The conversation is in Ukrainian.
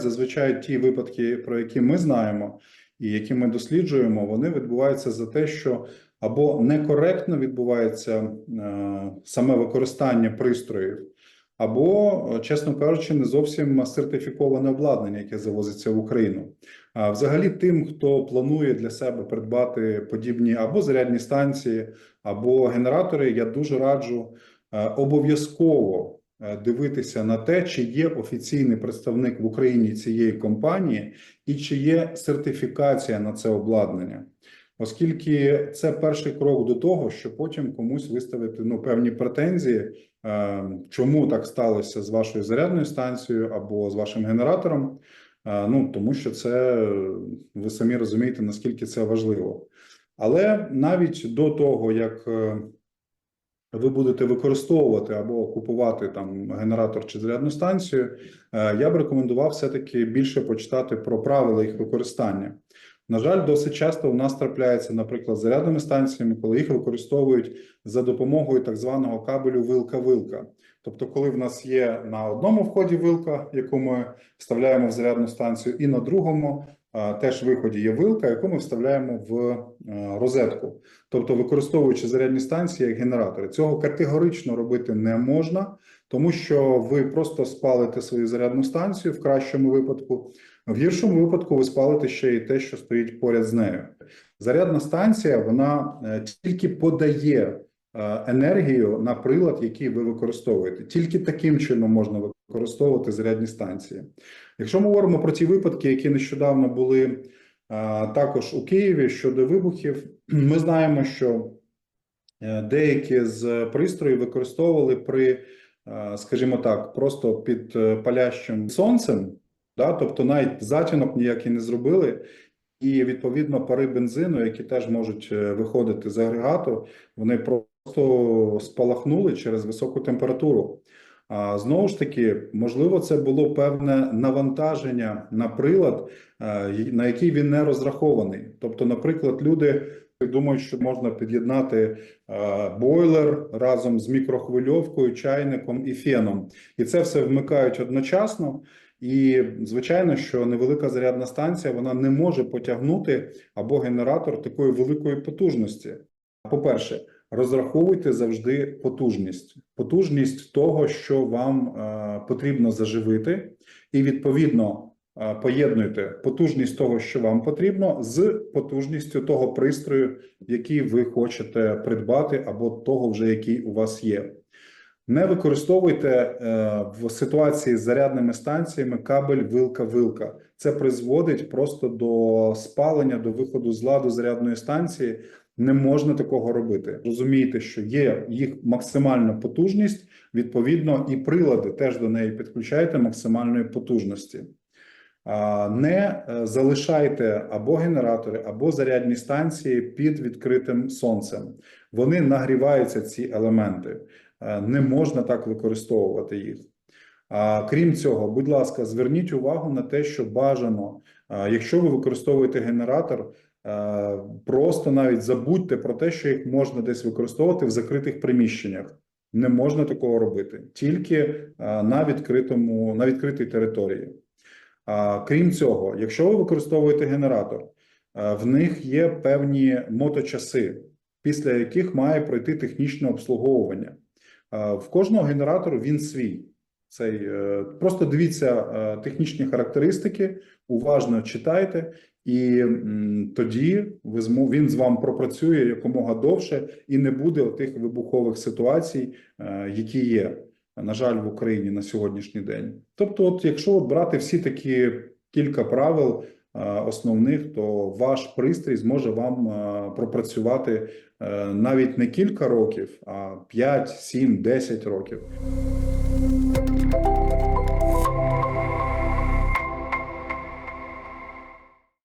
Зазвичай ті випадки, про які ми знаємо і які ми досліджуємо, вони відбуваються за те, що або некоректно відбувається е, саме використання пристроїв, або, е, чесно кажучи, не зовсім сертифіковане обладнання, яке завозиться в Україну. А взагалі, тим, хто планує для себе придбати подібні або зарядні станції, або генератори, я дуже раджу е, обов'язково дивитися на те, чи є офіційний представник в Україні цієї компанії, і чи є сертифікація на це обладнання. Оскільки це перший крок до того, що потім комусь виставити ну певні претензії, е, чому так сталося з вашою зарядною станцією або з вашим генератором. Е, Ну тому що це е, ви самі розумієте, наскільки це важливо. Але навіть до того, як е, ви будете використовувати або купувати там генератор чи зарядну станцію, е, я б рекомендував все-таки більше почитати про правила їх використання. На жаль, досить часто у нас трапляється, наприклад, з зарядними станціями, коли їх використовують за допомогою так званого кабелю вилка-вилка. Тобто, коли в нас є на одному вході вилка, яку ми вставляємо в зарядну станцію, і на другому теж виході є вилка, яку ми вставляємо в е, розетку. Тобто, використовуючи зарядні станції як генератори, цього категорично робити не можна, тому що ви просто спалите свою зарядну станцію в кращому випадку. В гіршому випадку ви спалите ще й те, що стоїть поряд з нею. Зарядна станція вона е, тільки подає енергію на прилад, який ви використовуєте. Тільки таким чином можна використовувати зарядні станції. Якщо ми говоримо про ті випадки, які нещодавно були е, також у Києві щодо вибухів, ми знаємо, що е, деякі з пристроїв використовували при, е, скажімо так, просто під е, палящим сонцем. Да, тобто навіть затінок ніякий не зробили, і відповідно пари бензину, які теж можуть е, виходити з агрегату, вони просто спалахнули через високу температуру. А знову ж таки, можливо, це було певне навантаження на прилад, е, на який він не розрахований. Тобто, наприклад, люди думають, що можна під'єднати е, бойлер разом з мікрохвильовкою, чайником і феном, і це все вмикають одночасно. І звичайно, що невелика зарядна станція вона не може потягнути або генератор такої великої потужності. По-перше, розраховуйте завжди потужність, потужність того, що вам е, потрібно заживити, і відповідно е, поєднуйте потужність того, що вам потрібно, з потужністю того пристрою, який ви хочете придбати, або того, вже який у вас є. Не використовуйте е, в ситуації з зарядними станціями кабель вилка-вилка. Це призводить просто до спалення, до виходу з ладу зарядної станції. Не можна такого робити. Розумієте, що є їх максимальна потужність, відповідно, і прилади теж до неї підключайте максимальної потужності. Не е, залишайте або генератори, або зарядні станції під відкритим сонцем. Вони нагріваються, ці елементи. Е, Не можна так використовувати їх. А крім цього, будь ласка, зверніть увагу на те, що бажано, е, якщо ви використовуєте генератор, е, просто навіть забудьте про те, що їх можна десь використовувати в закритих приміщеннях. Не можна такого робити тільки на відкритому на відкритій території. Крім цього, якщо ви використовуєте генератор, в них є певні моточаси, після яких має пройти технічне обслуговування. Е, В кожного генератору він свій. Цей е, просто дивіться е, технічні характеристики, уважно читайте, і тоді ви він з вами пропрацює якомога довше і не буде тих вибухових ситуацій, які є, на жаль, в Україні на сьогоднішній день. Тобто, от якщо брати всі такі кілька правил основних, то ваш пристрій зможе вам е, пропрацювати е, навіть не кілька років, а 5, 7, 10 років.